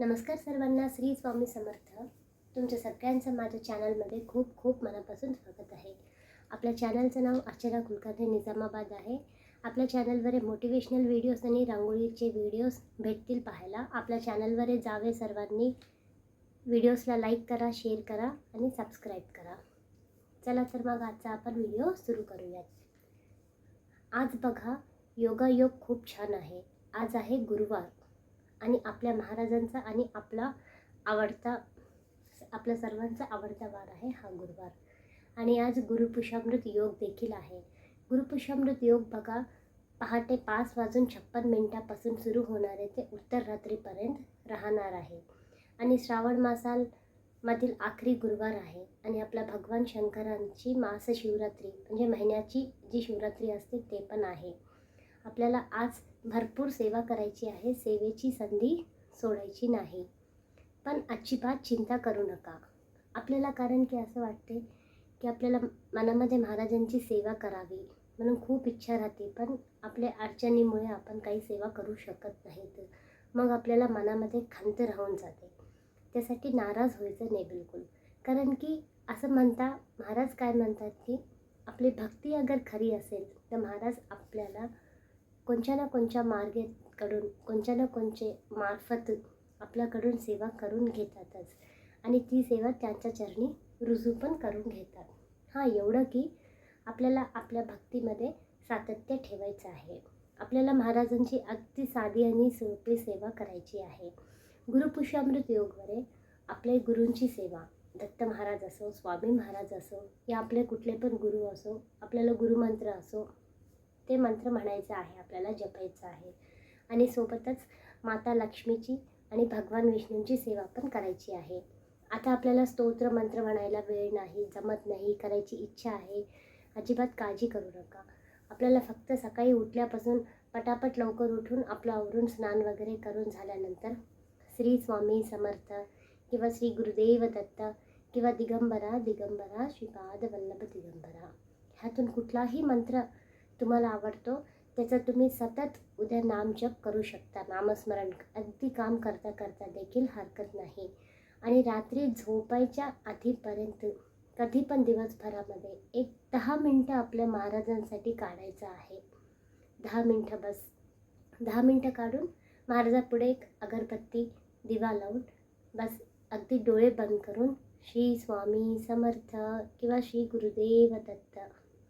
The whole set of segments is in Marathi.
नमस्कार सर्वांना श्री स्वामी समर्थ. तुमच्या सगळ्यांचं माझ्या चॅनलमध्ये खूप खूप मनापासून स्वागत आहे. आपल्या चॅनलचं नाव अर्चना कुलकर्णी निजामाबाद आहे. आपल्या चॅनलवर मोटिवेशनल व्हिडिओज आणि रांगोळीचे व्हिडिओज भेटतील पाहायला. आपल्या चॅनलवर जावे सर्वांनी व्हिडिओजला लाईक करा शेअर करा आणि सबस्क्राईब करा. चला तर मग आजचा आपण व्हिडिओ सुरू करूयात. आज बघा योगायोग खूप छान आहे. आज आहे गुरुवार. आणि आपल्या महाराजांचा आणि आपला आवडता आपल्या सर्वांचा आवडता वार आहे हा गुरुवार. आणि आज गुरुपुषामृत योग देखील आहे. गुरुपुषामृत योग बघा पहाटे पाच वाजून छप्पन मिनिटापासून सुरू होणारे ते उत्तर रात्रीपर्यंत राहणार आहे. आणि श्रावण मासामधील आखरी गुरुवार आहे. आणि आपल्या भगवान शंकरांची मास शिवरात्री म्हणजे महिन्याची जी शिवरात्री असते ते पण आहे. आपल्याला आज भरपूर सेवा करायची आहे सेवेची संधी सोडायची नाही. पण अजिबात चिंता करू नका. आपल्याला कारण की असं वाटते की आपल्याला मनामध्ये महाराजांची सेवा करावी म्हणून खूप इच्छा राहते पण आपल्या अडचणीमुळे आपण काही सेवा करू शकत नाहीत. मग आपल्याला मनामध्ये खंत राहून जाते. त्यासाठी नाराज व्हायचं नाही बिलकुल. कारण की असं म्हणता महाराज काय म्हणतात की आपली भक्ती अगर खरी असेल तर महाराज आपल्याला कोणत्या ना कोणत्या मार्गेकडून कोणत्या ना कोणचे मार्फत आपल्याकडून सेवा करून घेतातच. आणि ती सेवा त्यांच्या चरणी रुजू पण करून घेतात. हां एवढं की आपल्याला आपल्या भक्तीमध्ये सातत्य ठेवायचं आहे. आपल्याला महाराजांची अगदी साधी आणि सोपी सेवा करायची आहे. गुरुपुष्यामृत योगवरे आपले गुरूंची सेवा. दत्त महाराज असो स्वामी महाराज असो या आपले कुठले पण गुरु असो आपल्याला गुरुमंत्र असो ते मंत्र म्हणायचं आहे आपल्याला जपायचं आहे. आणि सोबतच माता लक्ष्मीची आणि भगवान विष्णूंची सेवा पण करायची आहे. आता आपल्याला स्तोत्र मंत्र म्हणायला वेळ नाही जमत नाही करायची इच्छा आहे. अजिबात काळजी करू नका. आपल्याला फक्त सकाळी उठल्यापासून पटापट लवकर उठून आपलं आवरून स्नान वगैरे करून झाल्यानंतर श्री स्वामी समर्थ किंवा श्री गुरुदेव दत्त किंवा दिगंबरा दिगंबरा श्रीपाद वल्लभ दिगंबरा. ह्यातून कुठलाही मंत्र तुम्हाला आवडतो त्याचं तुम्ही सतत उद्या नामजप करू शकता. नामस्मरण अगदी काम करता करता देखील हरकत नाही. आणि रात्री झोपायच्या आधीपर्यंत कधी पण दिवसभरामध्ये एक दहा मिनटं आपल्या महाराजांसाठी काढायचं आहे. दहा मिनटं बस. दहा मिनटं काढून महाराजापुढे एक अगरबत्ती दिवा लावून बस. अगदी डोळे बंद करून श्री स्वामी समर्थ किंवा श्री गुरुदेव दत्त.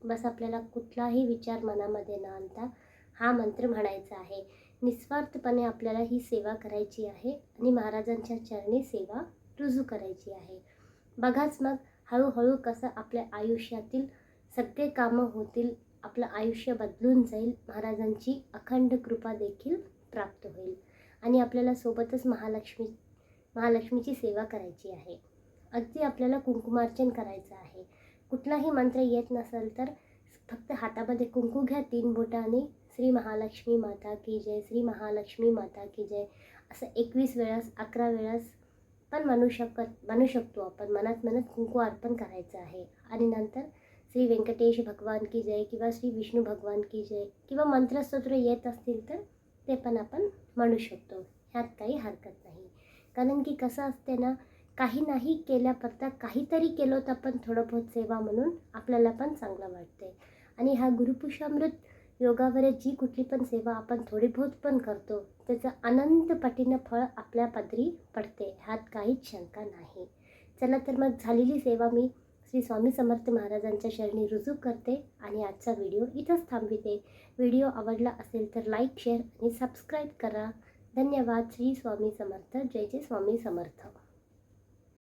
बस आपल्याला कुठलाही विचार मनामध्ये न आणता हा मंत्र म्हणायचा आहे. निस्वार्थपणे आपल्याला ही सेवा करायची आहे आणि महाराजांच्या चरणी सेवा रुजू करायची आहे. बघाच मग हळूहळू कसं आपल्या आयुष्यातील सगळे कामं होतील आपलं आयुष्य बदलून जाईल महाराजांची अखंड कृपा देखील प्राप्त होईल आणि आपल्याला सोबतच महालक्ष्मी महालक्ष्मीची सेवा करायची आहे. अगदी आपल्याला कुंकुमार्चन करायचं आहे. कुठलाही मंत्र येत नसेल तर फक्त हातामध्ये कुंकू घ्या तीन बोटांनी. श्री महालक्ष्मी माता की जय श्री महालक्ष्मी माता की जय. असं एकवीस वेळास अकरा वेळास पण म्हणू शकत म्हणू शकतो आपण. मनात मनात कुंकू अर्पण करायचं आहे. आणि नंतर श्री व्यंकटेश भगवान की जय किंवा श्री विष्णू भगवान की जय किंवा मंत्रस्तोत्र येत असतील तर ते पण आपण म्हणू शकतो. ह्यात काही हरकत नाही. कारण की कसं असते ना काही नाही केल्याकरता काहीतरी केलो तर पण थोडं बहुत सेवा म्हणून आपल्याला पण चांगलं वाटते आणि हा गुरुपुषामृत योगावर जी कुठली पण सेवा आपण थोडी बहुत पण करतो त्याचं अनंत पटीनं फळ आपल्या पदरी पडते ह्यात काहीच शंका नाही. चला तर मग झालेली सेवा मी श्री स्वामी समर्थ महाराजांच्या शरणी रुजू करते आणि आजचा व्हिडिओ इथंच थांबविते. व्हिडिओ आवडला असेल तर लाईक शेअर आणि सबस्क्राईब करा. धन्यवाद. श्री स्वामी समर्थ. जय जय स्वामी समर्थ.